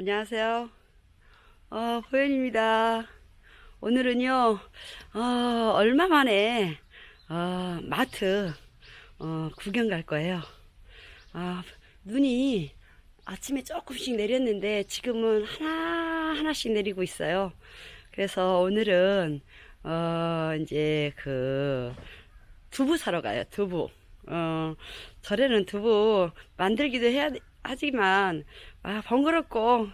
안녕하세요. 어, 호연입니다. 오늘은요, 어, 얼마 만에, 어, 마트, 어, 구경 갈 거예요. 아, 눈이 아침에 조금씩 내렸는데 지금은 하나하나씩 내리고 있어요. 그래서 오늘은, 어, 이제 그, 두부 사러 가요, 두부. 어, 절에는 두부 만들기도 해야, 하지만, 아, 번거롭고,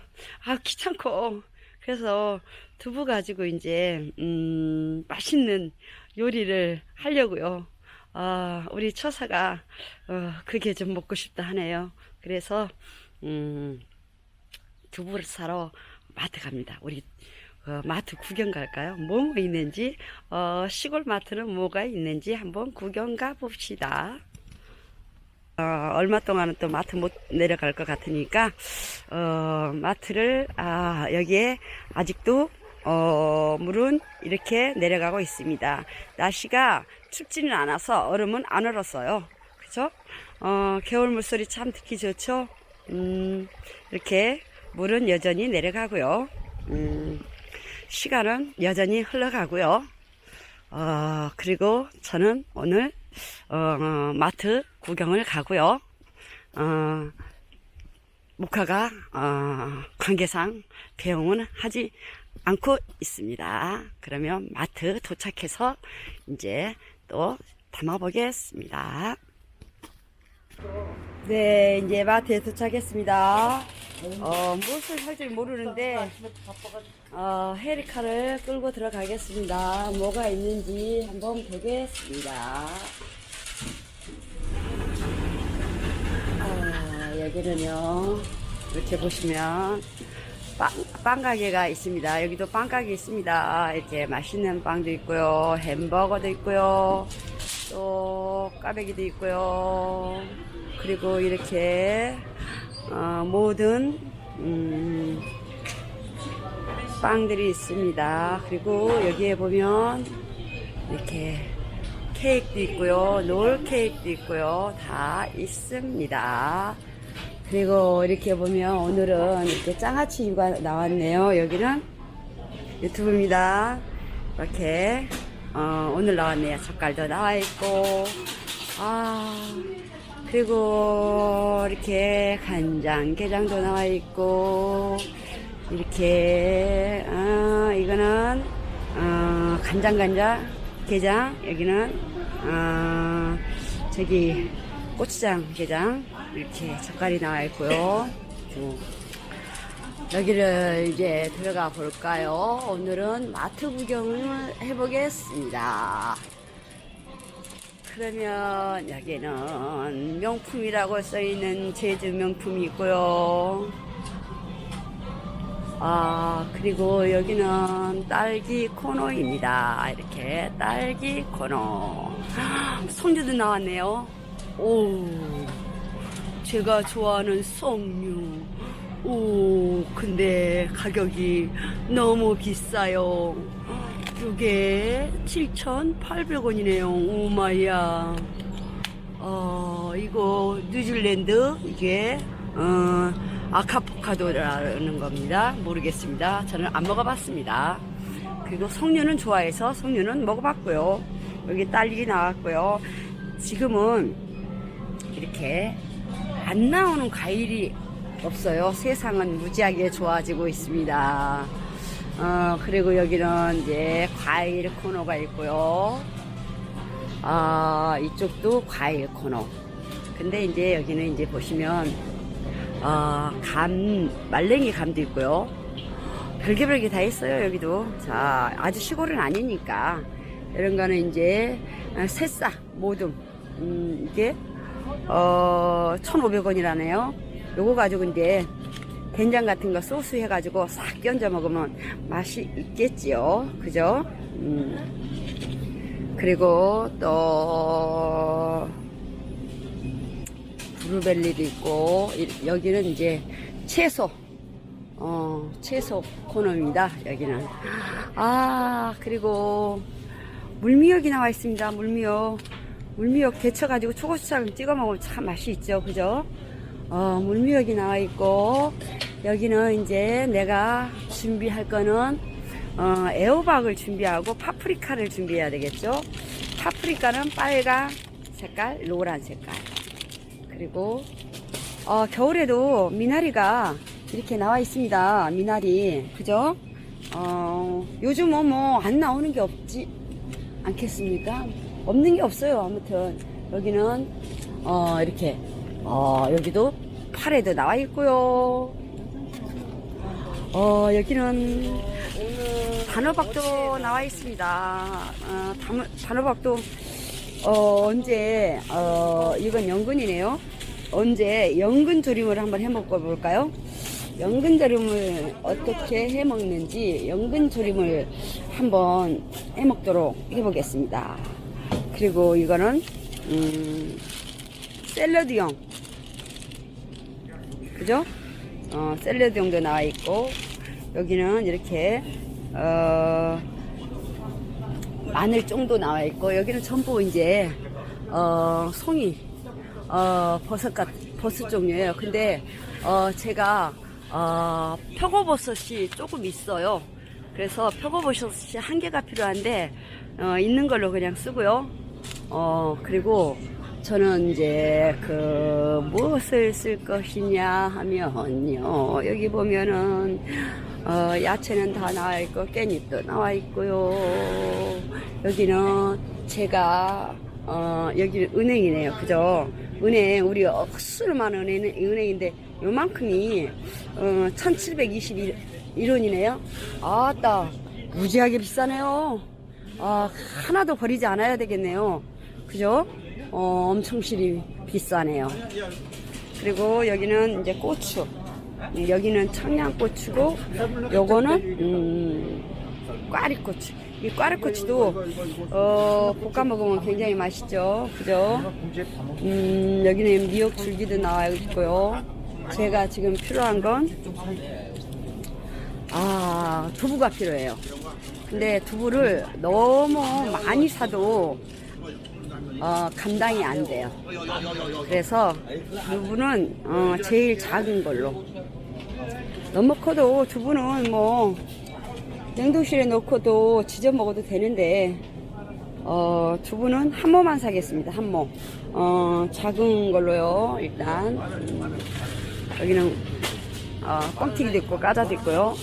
아, 귀찮고. 그래서 두부 가지고 이제, 음, 맛있는 요리를 하려고요. 아, 우리 처사가, 어, 그게 좀 먹고 싶다 하네요. 그래서, 음, 두부를 사러 마트 갑니다. 우리, 어, 마트 구경 갈까요? 뭐가 있는지, 어, 시골 마트는 뭐가 있는지 한번 구경 가 봅시다. 어, 얼마 동안은 또 마트 못 내려갈 것 같으니까, 어, 마트를, 아, 여기에 아직도, 어, 물은 이렇게 내려가고 있습니다. 날씨가 춥지는 않아서 얼음은 안 얼었어요. 그죠? 어, 겨울 물소리 참 듣기 좋죠? 음, 이렇게 물은 여전히 내려가고요. 음, 시간은 여전히 흘러가고요. 어, 그리고 저는 오늘, 어, 어, 마트 구경을 가고요. 어, 목화가, 어, 관계상 배웅은 하지 않고 있습니다. 그러면 마트 도착해서 이제 또 담아보겠습니다. 네, 이제 마트에 도착했습니다. 어, 무엇을 할지 모르는데, 어, 헤리카를 끌고 들어가겠습니다. 뭐가 있는지 한번 보겠습니다. 아, 여기는요, 이렇게 보시면, 빵, 빵 가게가 있습니다. 여기도 빵 가게 있습니다. 이렇게 맛있는 빵도 있고요. 햄버거도 있고요. 또, 까베기도 있고요. 그리고 이렇게, 어, 모든, 음, 빵들이 있습니다. 그리고 여기에 보면 이렇게 케이크도 있고요. 롤 케이크도 있고요. 다 있습니다. 그리고 이렇게 보면 오늘은 이렇게 장아찌 유가 나왔네요. 여기는 유튜브입니다. 이렇게 어, 오늘 나왔네요. 젓갈도 나와 있고 아 그리고 이렇게 간장 게장도 나와 있고 이렇게 아 이거는 어, 간장 간장 게장 여기는 어, 저기 고추장 게장 이렇게 젓갈이 나와 있고요. 어, 여기를 이제 들어가 볼까요? 오늘은 마트 구경을 해보겠습니다. 그러면 여기는 명품이라고 써있는 제주 명품이 있고요. 아, 그리고 여기는 딸기 코너입니다. 이렇게 딸기 코너. 송주도 나왔네요. 오, 제가 좋아하는 송류. 오, 근데 가격이 너무 비싸요. 이게 7,800원이네요. 오마이야. 어, 이거 뉴질랜드, 이게, 어, 아카포카도라는 겁니다. 모르겠습니다. 저는 안 먹어봤습니다. 그리고 석류는 좋아해서 석류는 먹어봤고요. 여기 딸기 나왔고요. 지금은 이렇게 안 나오는 과일이 없어요. 세상은 무지하게 좋아지고 있습니다. 어, 그리고 여기는 이제 과일 코너가 있고요. 아, 이쪽도 과일 코너. 근데 이제 여기는 이제 보시면, 어, 감, 말랭이 감도 있고요. 별게 별게 다 있어요, 여기도. 자, 아주 시골은 아니니까. 이런 거는 이제, 아, 새싹, 모둠. 음, 이게, 어, 1,500원이라네요. 요거 가지고 이제, 된장 같은 거 소스 해가지고 싹 끼얹어 먹으면 맛이 있겠지요. 그죠? 음. 그리고 또, 브루벨리도 있고, 이- 여기는 이제 채소, 어, 채소 코너입니다. 여기는. 아, 그리고 물미역이 나와 있습니다. 물미역. 물미역 데쳐가지고 초고추장 찍어 먹으면 참 맛이 있죠. 그죠? 어, 물미역이 나와 있고, 여기는 이제 내가 준비할 거는 어, 애호박을 준비하고 파프리카를 준비해야 되겠죠. 파프리카는 빨간 색깔, 노란 색깔. 그리고 어, 겨울에도 미나리가 이렇게 나와 있습니다. 미나리. 그죠? 어, 요즘은 뭐 안 나오는 게 없지 않겠습니까? 없는 게 없어요. 아무튼 여기는 어, 이렇게 어, 여기도 팔에도 나와 있고요. 어, 여기는 단호박도 나와 있습니다. 어, 단, 단호박도 어, 언제 어, 이건 연근이네요. 언제 연근 조림을 한번 해 먹어 볼까요? 연근 조림을 어떻게 해 먹는지 연근 조림을 한번 해 먹도록 해 보겠습니다. 그리고 이거는 음, 샐러드용 그죠? 어, 샐러드용도 나와 있고 여기는 이렇게 어, 마늘 정도 나와 있고 여기는 전부 이제 어, 송이 어, 버섯 같 버섯 종류예요. 근데 어, 제가 어, 표고버섯이 조금 있어요. 그래서 표고버섯이 한 개가 필요한데 어, 있는 걸로 그냥 쓰고요. 어, 그리고 저는 이제 그 무엇을 쓸 것이냐 하면요. 여기 보면은 어, 야채는 다 나와 있고 깻잎도 나와 있고요. 여기는 제가 어, 여기 은행이네요. 그죠? 은행 우리 억수로 많은 은행, 은행인데 요만큼이 어, 1721원이네요. 아따 무지하게 비싸네요. 아, 하나도 버리지 않아야 되겠네요. 그죠? 어, 엄청 실이 비싸네요. 그리고 여기는 이제 고추. 음, 여기는 청양고추고, 요거는, 음, 꽈리고추. 이 꽈리고추도, 어, 볶아 먹으면 굉장히 맛있죠. 그죠? 음, 여기는 미역 줄기도 나와 있고요. 제가 지금 필요한 건, 아, 두부가 필요해요. 근데 두부를 너무 많이 사도 어, 감당이 안 돼요. 그래서 두부는 어, 제일 작은 걸로. 너무 커도 두부는 뭐 냉동실에 넣고도 지져 먹어도 되는데 어, 두부는 한 모만 사겠습니다. 한 모. 어, 작은 걸로요. 일단 음, 여기는 어, 뻥튀기도 있고 까자도 있고요.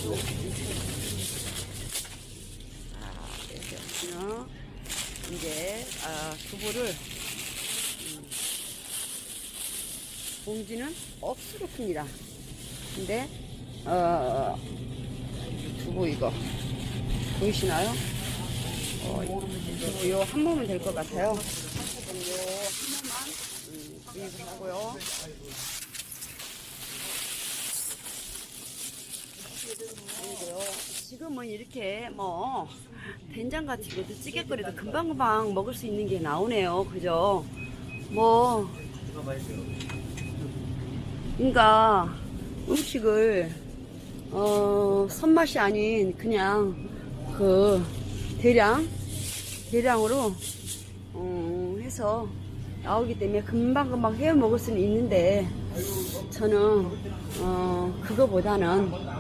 어, 이제 아, 두부를 음, 봉지는 억수로 큽니다. 근데 어, 두부 이거 보이시나요? 어, 요한 모면 될것 같아요. 요한 음, 구입을 하고요. 그리고요. 지금은 이렇게 뭐 된장 같은 것도 찌개거리도 금방금방 먹을 수 있는 게 나오네요. 그죠? 뭐 그러니까 음식을 어 손맛이 아닌 그냥 그 대량 대량으로 어, 해서 나오기 때문에 금방금방 해 먹을 수는 있는데 저는 어 그거보다는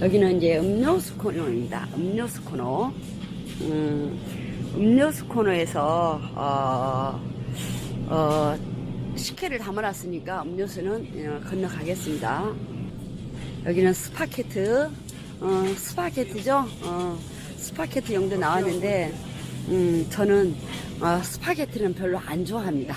여기는 이제 음료수 코너입니다. 음료수 코너. 음, 음료수 코너에서 어, 어, 식혜를 담아놨으니까 음료수는 어, 건너가겠습니다. 여기는 스파게트, 어, 스파게트죠. 어, 스파게트 용도 나왔는데 음, 저는 어, 스파게티는 별로 안 좋아합니다.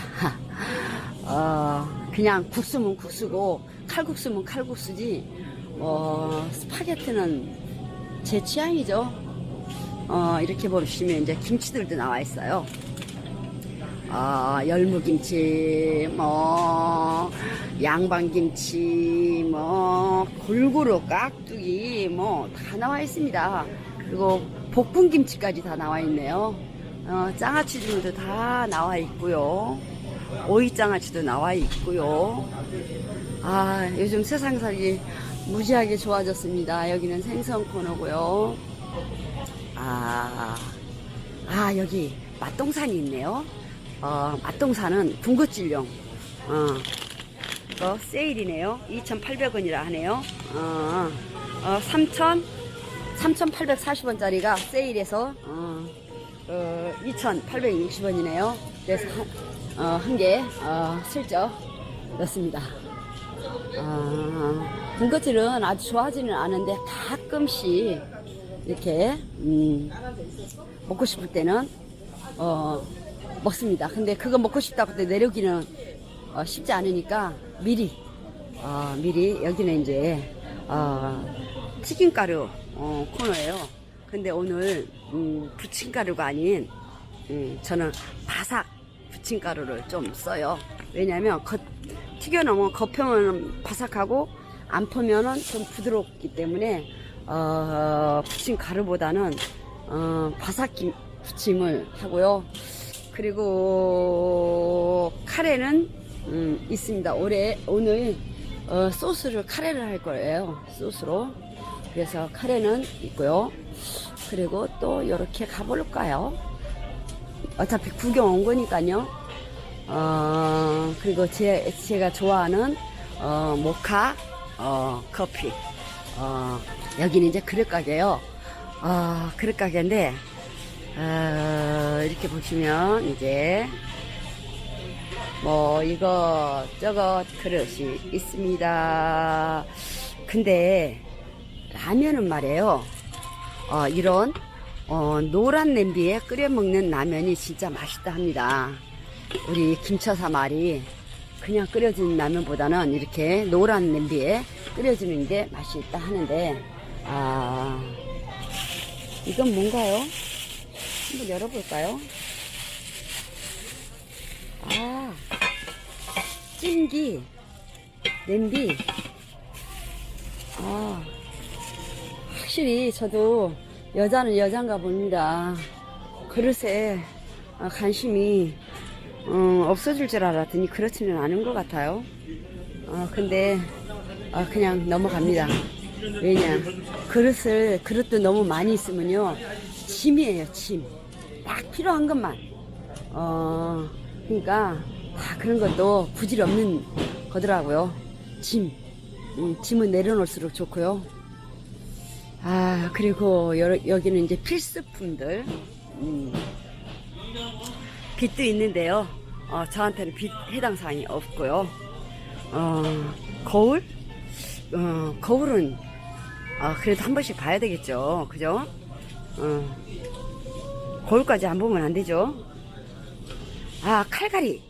어, 그냥 국수면 국수고 칼국수면 칼국수지. 어, 스파게티는 제 취향이죠. 어, 이렇게 보시면 이제 김치들도 나와 있어요. 아, 열무김치, 뭐, 양반김치, 뭐, 골고루 깍두기, 뭐, 다 나와 있습니다. 그리고 볶음김치까지 다 나와 있네요. 어, 장아찌들도 다 나와 있고요. 오이장아찌도 나와 있고요. 아, 요즘 세상 살기 무지하게 좋아졌습니다. 여기는 생선 코너고요. 아, 아, 여기 맛동산이 있네요. 어, 맛동산은 군것질용. 어, 거 세일이네요. 2,800원이라 하네요. 어, 어, 3,000, 3,840원짜리가 세일해서, 어, 어, 2,860원이네요. 그래서 한, 어, 한 개, 어, 슬쩍 넣습니다. 아, 군것질은 아주 좋아하지는 않은데 가끔씩 이렇게, 음, 먹고 싶을 때는, 어, 먹습니다. 근데 그거 먹고 싶다고 또 내려기는 어, 쉽지 않으니까 미리, 어, 미리 여기는 이제, 어, 튀김가루 어, 코너예요. 근데 오늘, 음, 부침가루가 아닌, 음, 저는 바삭 부침가루를 좀 써요. 왜냐면 겉, 튀겨놓으면 겉표면은 바삭하고 안 퍼면은 좀 부드럽기 때문에 어, 부침 가루보다는 어, 바삭 김- 부침을 하고요. 그리고 카레는 음, 있습니다. 올해 오늘 어, 소스를 카레를 할 거예요. 소스로. 그래서 카레는 있고요. 그리고 또 이렇게 가볼까요? 어차피 구경 온 거니까요. 어, 그리고 제, 제가 좋아하는, 어, 모카, 어, 커피. 어, 여기는 이제 그릇 가게요. 어, 그릇 가게인데, 어, 이렇게 보시면 이제, 뭐, 이거, 저거 그릇이 있습니다. 근데, 라면은 말이에요. 어, 이런, 어, 노란 냄비에 끓여 먹는 라면이 진짜 맛있다 합니다. 우리 김처사 말이 그냥 끓여진 라면보다는 이렇게 노란 냄비에 끓여지는 게 맛이 있다 하는데, 아, 이건 뭔가요? 한번 열어볼까요? 아, 찜기, 냄비. 아, 확실히 저도 여자는 여잔가 봅니다. 그릇에 아, 관심이 어, 없어질 줄 알았더니 그렇지는 않은 것 같아요. 어, 근데 아, 그냥 넘어갑니다. 왜냐 그릇을 그릇도 너무 많이 있으면요 짐이에요 짐. 딱 필요한 것만. 어 그러니까 다 그런 것도 부질 없는 거더라고요. 짐. 음, 짐은 내려놓을수록 좋고요. 아 그리고 여, 여기는 이제 필수품들. 음, 빛도 있는데요. 어, 저한테는 빛 해당 사항이 없고요. 어, 거울? 어, 거울은 아, 그래도 한 번씩 봐야 되겠죠. 그죠? 어, 거울까지 안 보면 안 되죠. 아, 칼갈이.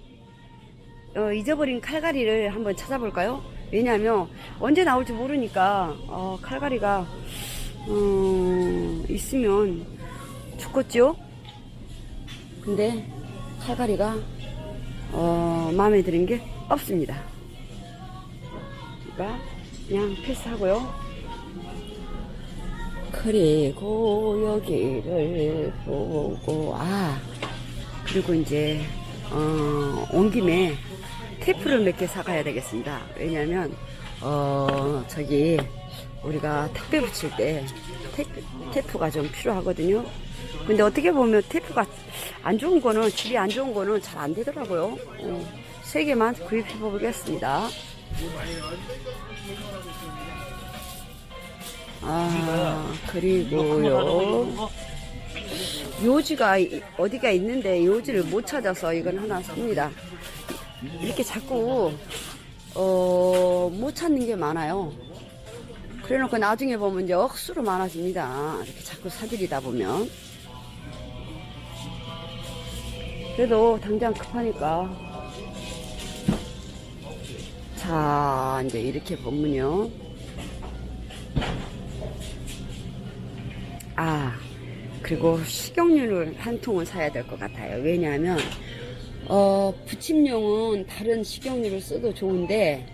어, 잊어버린 칼갈이를 한번 찾아볼까요? 왜냐하면 언제 나올지 모르니까 어, 칼갈이가 음, 있으면 좋겠죠. 근데 칼갈이가 어, 마음에 드는 게 없습니다. 그러니까 그냥 패스하고요. 그리고 여기를 보고 아 그리고 이제 어, 온 김에 테이프를 몇 개 사가야 되겠습니다. 왜냐면 어 저기 우리가 택배 붙일 때 테, 테이프가 좀 필요하거든요. 근데 어떻게 보면 테이프가 안 좋은 거는 질이 안 좋은 거는 잘 안 되더라고요. 어, 세 개만 구입해 보겠습니다. 아 그리고요. 요지가 이- 어디가 있는데 요지를 못 찾아서 이건 하나 삽니다. 이렇게 자꾸 어, 못 찾는 게 많아요. 그래놓고 나중에 보면 이제 억수로 많아집니다. 이렇게 자꾸 사들이다 보면. 그래도 당장 급하니까. 자, 이제 이렇게 보면요. 아, 그리고 식용유를 한 통은 사야 될 것 같아요. 왜냐하면, 어, 부침용은 다른 식용유를 써도 좋은데,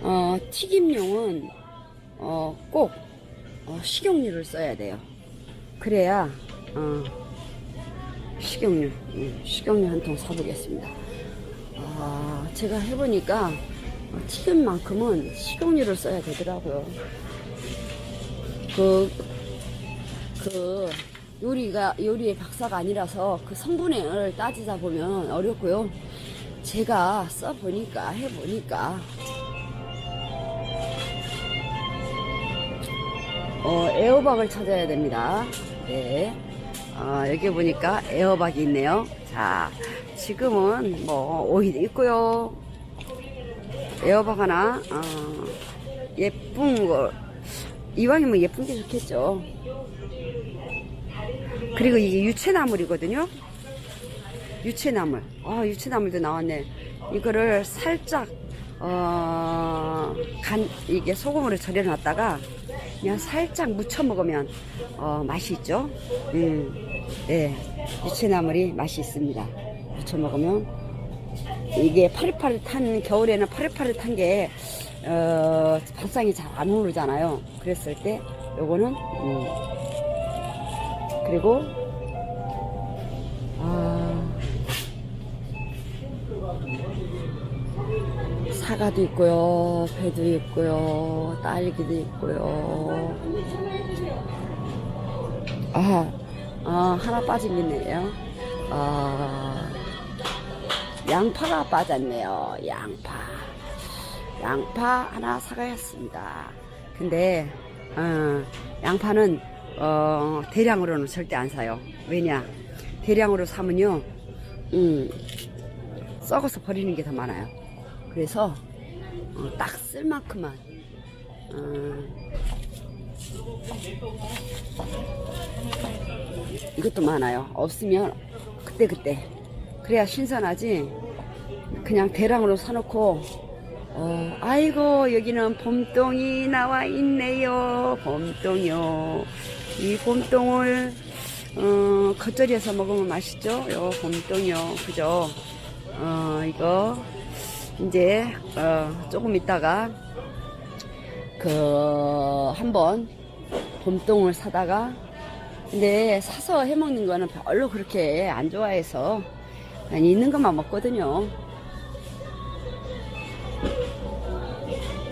어, 튀김용은, 어, 꼭, 어, 식용유를 써야 돼요. 그래야, 어, 식용유, 예, 식용유 한 통 사보겠습니다. 아, 제가 해보니까 튀김만큼은 식용유를 써야 되더라고요. 그, 그, 요리가, 요리의 박사가 아니라서 그 성분을 따지다 보면 어렵고요. 제가 써보니까, 해보니까, 어, 애호박을 찾아야 됩니다. 네. 어, 여기 보니까 에어박이 있네요. 자, 지금은 뭐, 오이도 있고요. 에어박 하나, 어, 예쁜 거, 이왕이면 예쁜 게 좋겠죠. 그리고 이게 유채나물이거든요. 유채나물. 아, 유채나물도 나왔네. 이거를 살짝, 어, 간, 이게 소금으로 절여놨다가 그냥 살짝 무쳐 먹으면, 어, 맛이 있죠. 음, 네. 유채나물이 맛이 있습니다. 무쳐 먹으면. 이게 파릇파릇한, 겨울에는 파릇파릇한 게, 어, 밥상이 잘 안 오르잖아요. 그랬을 때, 요거는, 음, 그리고, 아, 사과도 있고요, 배도 있고요, 딸기도 있고요. 아, 아 하나 빠진 게 있네요. 아, 양파가 빠졌네요. 양파. 양파 하나 사가였습니다. 근데, 어, 양파는, 어, 대량으로는 절대 안 사요. 왜냐? 대량으로 사면요, 음, 썩어서 버리는 게 더 많아요. 그래서 어, 딱쓸 만큼만 어, 이것도 많아요. 없으면 그때 그때 그래야 신선하지. 그냥 대량으로 사놓고 어, 아이고 여기는 봄동이 나와 있네요. 봄동이요. 이 봄동을 어, 겉절이해서 먹으면 맛있죠. 요 봄동이요. 그죠? 어, 이거 이제 어, 조금 있다가 그 한번 봄동을 사다가 근데 사서 해 먹는 거는 별로 그렇게 안 좋아해서 있는 것만 먹거든요.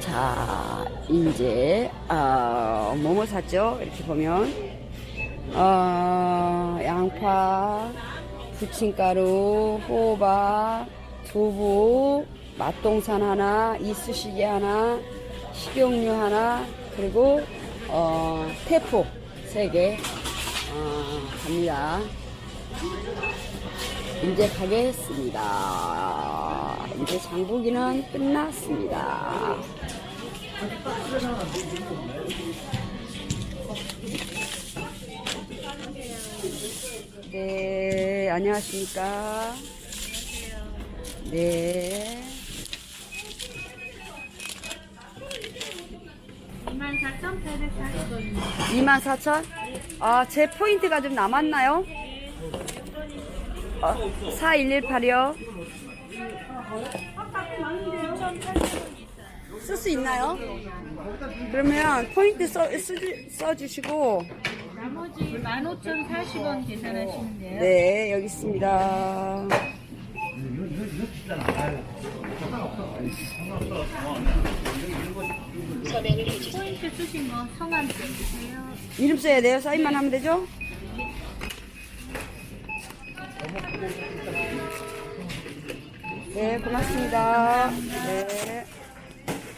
자 이제 어, 뭐뭐 샀죠? 이렇게 보면 어, 양파, 부침가루, 호박, 두부, 맛동산 하나, 이쑤시개 하나, 식용유 하나, 그리고 어, 테프 세 개. 어, 갑니다. 이제 가겠습니다. 이제 장보기는 끝났습니다. 네, 안녕하십니까. 네. 24,840원입니다. 24,000? 아, 제 포인트가 좀 남았나요? 어, 4118이요. 쓸 수 있나요? 그러면 포인트 써, 쓰, 써주시고, 나머지 15,040원 계산하시면 돼요. 네, 여기 있습니다. 포인트 쓰신 거 성함 써주세요. 이름 써야 돼요? 사인만 하면 되죠? 네, 고맙습니다. 네.